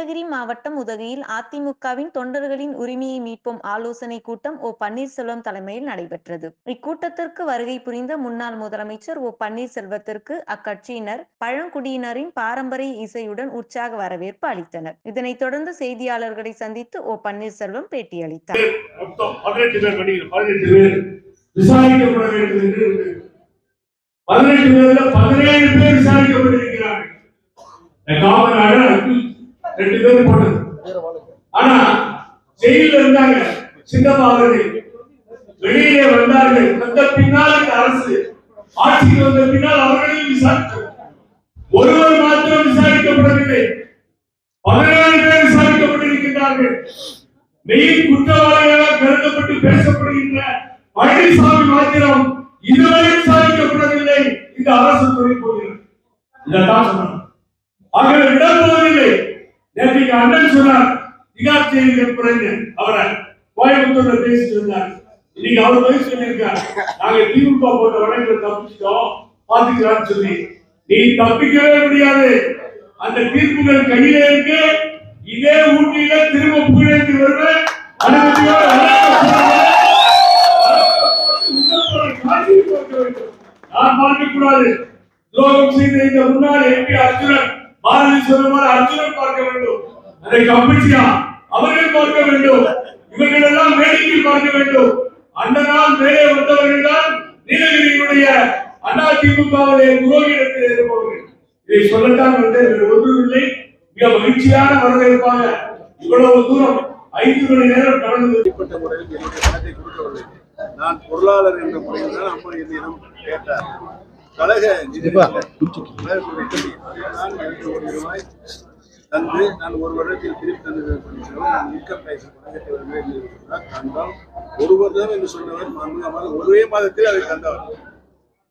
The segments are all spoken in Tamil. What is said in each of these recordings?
மாவட்டம் உதகையில் அதிமுகவின் தொண்டர்களின் உரிமையை மீட்போம் ஆலோசனை கூட்டம் ஓ பன்னீர்செல்வம் தலைமையில் நடைபெற்றது. இக்கூட்டத்திற்கு வருகை புரிந்த முன்னாள் முதலமைச்சர் ஓ பன்னீர்செல்வத்திற்கு அக்கட்சியினர் பழங்குடியினரின் பாரம்பரிய இசையுடன் உற்சாக வரவேற்பு அளித்தனர். இதனைத் தொடர்ந்து செய்தியாளர்களை சந்தித்து ஓ பன்னீர்செல்வம் பேட்டியளித்தார். பதினெட்டு பேர் பேர்ல பதினேழு பேர் விசாரிக்கப்பட்டிருக்கிறார்கள். காமராஜர் ரெண்டு பேரும் போட்டது. ஆனா ஜெயில இருந்தாங்க சின்னமாவது வெளியே வந்தார்கள். வந்த பின்னால் இந்த அரசு. ஆட்சிக்கு வந்த பின்னால் அவர்களையும் விசாரித்தோம். ஒருவர் மாத்திரம் விசாரிக்கப்படவில்லை. பதினேழு பேர் விசாரிக்கப்பட்டிருக்கின்றார்கள். மெயின் குற்றவாளிகளாக கருதப்பட்டு பேசப்படுகின்ற பழனிசாமி மாத்திரம் இதுவரை விசாரிக்கப்படவில்லை. இந்த அரசு துறை போகிறது. இதான் சொன்னார் ஆகவே விடப்போவதில்லை. நேற்றைக்கு அண்ணன் சொன்னார் திகார் செய்திகள் குறைந்து அவரை கோயம்புத்தூர்ல பேசிட்டு இருந்தார். இன்னைக்கு அவர் போய் சொல்லியிருக்கார். நாங்க திமுக போட்ட வழக்குல தப்பிச்சிட்டோம் பாத்துக்கலாம்னு சொல்லி. நீ தப்பிக்கவே முடியாது. அந்த தீர்ப்புகள் கையில இருக்கு. இதே ஊட்டியில திரும்ப புகழேந்தி வருவேன் நான் பார்க்க கூடாது துரோகம் செய்த இந்த முன்னாள் எம்பி அர்ஜுனன் பாரதி சொன்னமாறு அர்ஜுனன் பார்க்க வேண்டும். அதை கம்பிச்சியா? அவர்கள் பார்க்க வேண்டும். இவர்கள் எல்லாம் வேடிக்கை பார்க்க வேண்டும். அண்ணனால் மேலே வந்தவர்கள் தான் நீலகிரியினுடைய அண்ணா திமுகவிலே இருப்பவர்கள். இதை சொல்லத்தான் வந்து வேறு ஒன்றும் இல்லை. மிக மகிழ்ச்சியான வரவேற்பாக இவ்வளவு தூரம் ஐந்து மணி நேரம் கடந்து தனிப்பட்ட முறையில் என்னுடைய பணத்தை கொடுக்கவில்லை நான் பொருளாளர் என்ற முறையில் தான் அம்மா என்னிடம் கேட்டார். கழக தந்து நான் ஒரு வருடத்தில் திருப்பி தந்து நான் இன்கம் டேக்ஸ் பணத்தை வருகிறேன் ஒரு வருடம் என்று சொன்னவர் மாண்புமிகு ஒரே மாதத்தில் அதை தந்தவர்.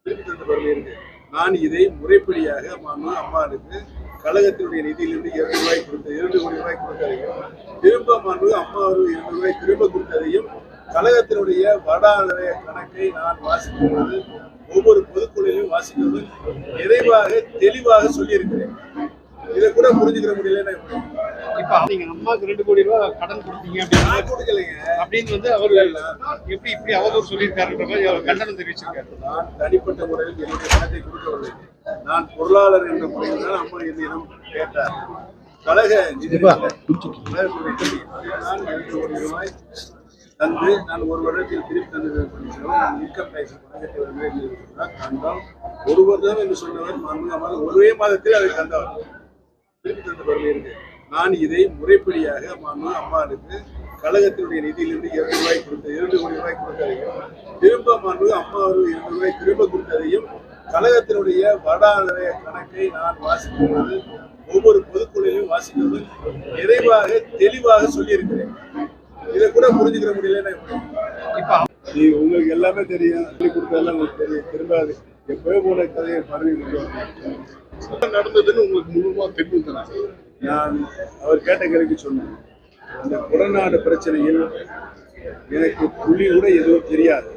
திருப்பி தந்த இருக்கு நான் இதை முறைப்படியாக மாண்பு அம்மாவுக்கு கழகத்தினுடைய நிதியிலிருந்து இரண்டு ரூபாய் கொடுத்த இரண்டு கோடி ரூபாய் கொடுத்ததையும் திரும்ப மாண்பு அம்மா அவர்கள் இரண்டு ரூபாய் திரும்ப கொடுத்ததையும் கழகத்தினுடைய வடாதரைய கணக்கை நான் வாசிக்கும் ஒவ்வொரு பொதுக்குழுவிலும் வாசிக்கிறது. நிறைவாக தெளிவாக சொல்லியிருக்கிறேன். இதை கூட புரிஞ்சுக்கிற முடியலன்னா எப்படி? இப்ப நீங்க அம்மாக்கு ரெண்டு கோடி ரூபாய் கடன் கொடுத்தீங்க அப்படின்னா நான் கொடுக்கலைங்க. அப்படின்னு வந்து அவர் எப்படி இப்படி அவதூறு சொல்லியிருக்காருன்ற மாதிரி அவர் கண்டனம் தெரிவிச்சிருக்காரு. நான் தனிப்பட்ட முறையில் என்னுடைய பணத்தை கொடுக்கவில்லை. நான் பொருளாளர் என்ற முறையில் தான் அம்மா என்னிடம் கேட்டார். கழக நிதி நான் இரண்டு கோடி ரூபாய் தந்து நான் ஒரு வருடத்தில் திருப்பி தந்து நான் இன்கம் டேக்ஸ் தந்தோம் ஒரு வருடம் என்று சொன்னவர். மாண்புமிகு ஒரே மாதத்தில் அதை தந்தவர் திருப்பி தந்த பொருள் இருக்கு. நான் இதை முறைப்படியாக மாமன் அம்மாவுக்கு கழகத்தினுடைய நிதியிலிருந்து இரண்டு ரூபாய் கொடுத்த இரண்டு கோடி ரூபாய் கொடுத்ததையும் திரும்ப மாண்பு அம்மா அவர்கள் இரண்டு ரூபாய் திரும்ப கொடுத்ததையும் கழகத்தினுடைய வடாதரைய கணக்கை நான் வாசிக்கும் போது ஒவ்வொரு பொதுக்குழுவிலும் வாசிக்கிறது நிறைவாக தெளிவாக சொல்லியிருக்கிறேன். இதை கூட புரிஞ்சுக்கிற முடியலன்னா? இப்ப நீ உங்களுக்கு எல்லாமே தெரியும். சொல்லி கொடுத்ததெல்லாம் உங்களுக்கு தெரியும். திரும்ப அது எப்பவே போல கதையை மறுபடியும் நடந்ததுன்னு உங்களுக்கு முழுமா தெரியும் தானே? நான் அவர் கேட்ட கேள்விக்கு சொன்னேன். அந்த கொடநாடு பிரச்சனையில் எனக்கு புள்ளி கூட எதுவும் தெரியாது.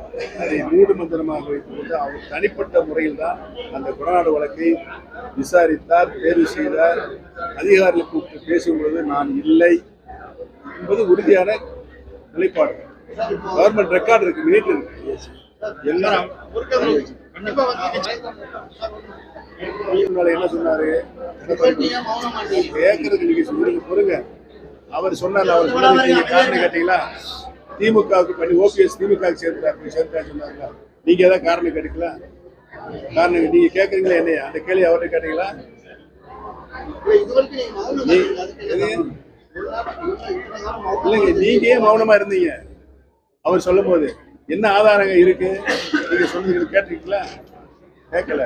அதை மூடு மந்திரமாக வைத்துக்கொண்டு அவர் தனிப்பட்ட முறையில் தான் அந்த கொடநாடு வழக்கை விசாரித்தார் தேர்வு செய்தார். அதிகாரிகளை கூப்பிட்டு பேசும்பொழுது நான் இல்லை என்பது உறுதியான நிலைப்பாடு. கவர்மெண்ட் ரெக்கார்டு இருக்கு மினிட் இருக்கு. எல்லாம் என்ன சொன்னாரு? கேட்கறதுக்கு நீங்க சொல்லுங்க பொறுங்க. அவர் சொன்னார் அவர் சொன்னது நீங்க காரணம் கேட்டீங்களா? திமுகவுக்கு பண்ணி ஓபிஎஸ் திமுக சேர்த்தாரு சேர்த்தா சொன்னாங்க நீங்க ஏதாவது காரணம் கேட்டீங்களா? காரணம் நீங்க கேட்கறீங்களா என்னையா? அந்த கேள்வி அவர்கிட்ட கேட்டீங்களா? இல்லைங்க நீங்க ஏன் மௌனமா இருந்தீங்க. அவர் சொல்லும் போது என்ன ஆதாரங்க இருக்கு? நீங்க சொன்னது கேட்டிருக்கீங்களா? கேட்கல.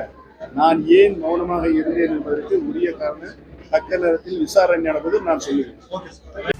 நான் ஏன் மௌனமாக இருந்தேன் என்பதற்கு உரிய காரணம் தக்க நேரத்தில் விசாரணை நடப்பது நான் சொல்லுவேன்